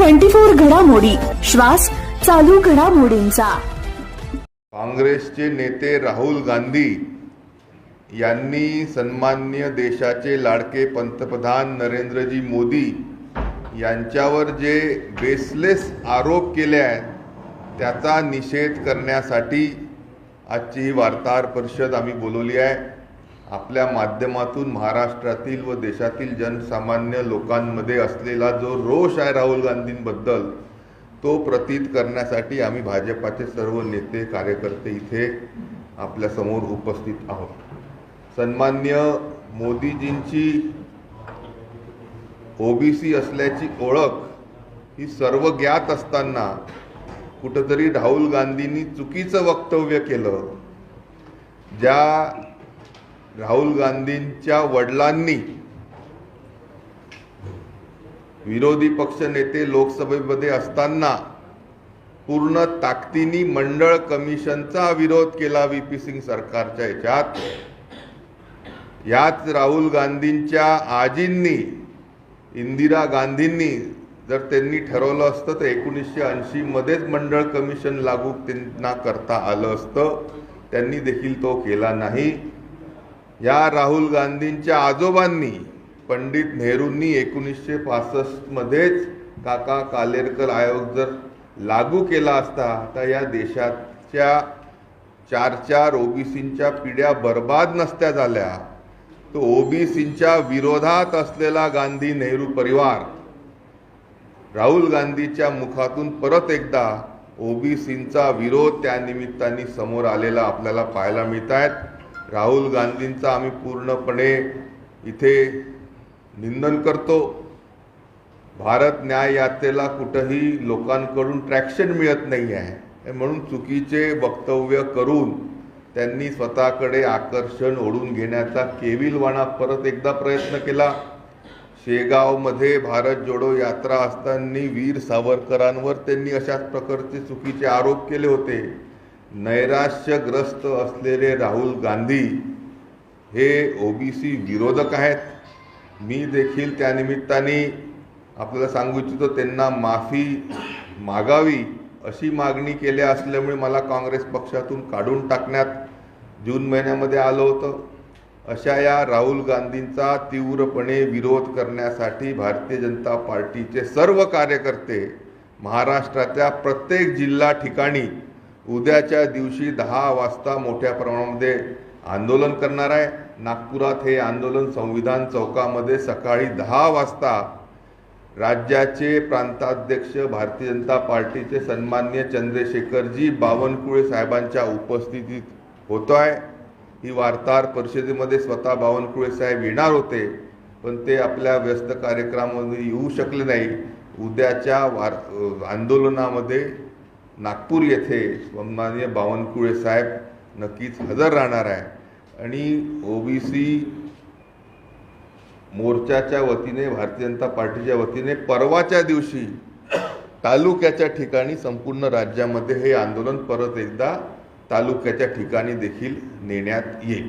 Twenty four घडामोडी. श्वास चालू घडामोडींचा. काँग्रेसचे नेते राहुल गांधी यांनी सन्मान्य देशाचे लाडके पंतप्रधान नरेंद्रजी मोदी यांच्यावर जे बेसलेस आरोप केले आहेत त्याचा निषेध करण्यासाठी आजची ही वार्ताहर परिषद आम्ही बोलवली आहे. आपल्या माध्यमातून महाराष्ट्रातील व देशातील जनसामान्य लोकांमध्ये असलेला जो रोष आहे राहुल गांधींबद्दल तो प्रतीत करण्यासाठी आम्ही भाजपाचे सर्व नेते कार्यकर्ते इथे आपल्यासमोर उपस्थित आहोत. सन्मान्य मोदीजींची ओबीसी असल्याची ओळख ही सर्व ज्ञात असताना कुठंतरी राहुल गांधींनी चुकीचं वक्तव्य केलं ज्या राहुल गांधींच्या वडिलांनी विरोधी पक्ष नेते लोकसभेमध्ये असताना पूर्ण ताकदीनी मंडळ कमिशनचा विरोध केला व्ही पी सिंग सरकारच्या याच्यात. याच राहुल गांधींच्या आजींनी इंदिरा गांधींनी जर त्यांनी ठरवलं असतं तर एकोणीसशे ऐंशीमध्येच मंडळ कमिशन लागू त्यांना करता आलं असतं. त्यांनी देखील तो केला नाही. या राहुल गांधींच्या आजोबांनी पंडित नेहरूंनी एकोणीसशे पासष्टमध्येच काका कालेरकर आयोग जर लागू केला असता तर या देशाच्या चार चार ओबीसींच्या पिढ्या बर्बाद नसत्या झाल्या. तो ओबीसींच्या विरोधात असलेला गांधी नेहरू परिवार राहुल गांधीच्या मुखातून परत एकदा ओबीसींचा विरोध त्यानिमित्ताने समोर आलेला आपल्याला पाहायला मिळत आहेत राहुल गांधींचा आम्ही पूर्णपणे इथे निंदन करतो. भारत न्याय यात्रेला कुठंही लोकांकडून ट्रॅक्शन मिळत नाही आहे. म्हणून चुकीचे वक्तव्य करून त्यांनी स्वतःकडे आकर्षण ओढून घेण्याचा केविलवाणा परत एकदा प्रयत्न केला. शेगावमध्ये भारत जोडो यात्रा असताना वीर सावरकरांवर त्यांनी अशाच प्रकारचे चुकीचे आरोप केले होते. नैराश्यग्रस्त असलेले राहुल गांधी हे ओबीसी विरोधक आहेत. मी देखील त्यानिमित्ताने आपल्याला सांगू इच्छितो त्यांना माफी मागावी अशी मागणी केल्या असल्यामुळे मला काँग्रेस पक्षातून काढून टाकण्यात जून महिन्यामध्ये आलं होतं. अशा या राहुल गांधींचा तीव्रपणे विरोध करण्यासाठी भारतीय जनता पार्टीचे सर्व कार्यकर्ते महाराष्ट्राच्या प्रत्येक जिल्हा ठिकाणी उद्याच्या दिवशी दहा वाजता मोठ्या प्रमाणामध्ये आंदोलन करणार आहे. नागपुरात हे आंदोलन संविधान चौकामध्ये सकाळी दहा वाजता राज्याचे प्रांताध्यक्ष भारतीय जनता पार्टीचे सन्मान्य चंद्रशेखरजी बावनकुळे साहेबांच्या उपस्थितीत होतो आहे. ही वार्ताहर परिषदेमध्ये स्वतः बावनकुळे साहेब येणार होते पण ते आपल्या व्यस्त कार्यक्रमामध्ये येऊ शकले नाही. उद्याच्या वार आंदोलनामध्ये नागपूर येथे सन्मान्य बावनकुळे साहेब नक्कीच हजर राहणार आहे. आणि ओबीसी मोर्चाच्या वतीने भारतीय जनता पार्टीच्या वतीने परवाच्या दिवशी तालुक्याच्या ठिकाणी संपूर्ण राज्यामध्ये हे आंदोलन परत एकदा तालुक्याच्या ठिकाणी देखील नेण्यात येईल.